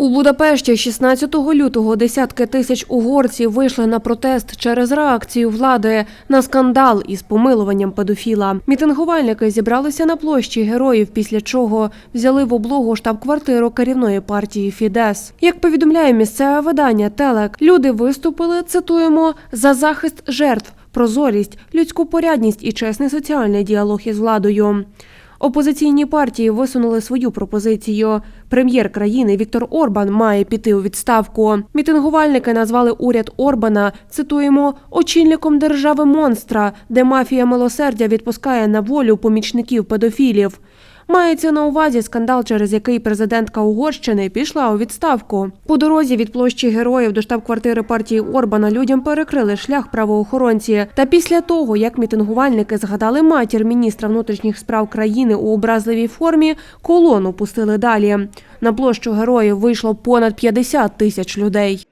У Будапешті 16 лютого десятки тисяч угорців вийшли на протест через реакцію влади на скандал із помилуванням педофіла. Мітингувальники зібралися на площі героїв, після чого взяли в облогу штаб-квартиру керівної партії Фідес. Як повідомляє місцеве видання Телек, люди виступили, цитуємо, за захист жертв, прозорість, людську порядність і чесний соціальний діалог із владою. Опозиційні партії висунули свою пропозицію. Прем'єр країни Віктор Орбан має піти у відставку. Мітингувальники назвали уряд Орбана, цитуємо, очільником держави монстра, де мафія милосердя відпускає на волю помічників педофілів. Мається на увазі скандал, через який президентка Угорщини пішла у відставку. По дорозі від площі героїв до штаб-квартири партії Орбана людям перекрили шлях правоохоронці. Та після того, як мітингувальники згадали матір міністра внутрішніх справ країни у образливій формі, колону пустили далі. На площу героїв вийшло понад 50 тисяч людей.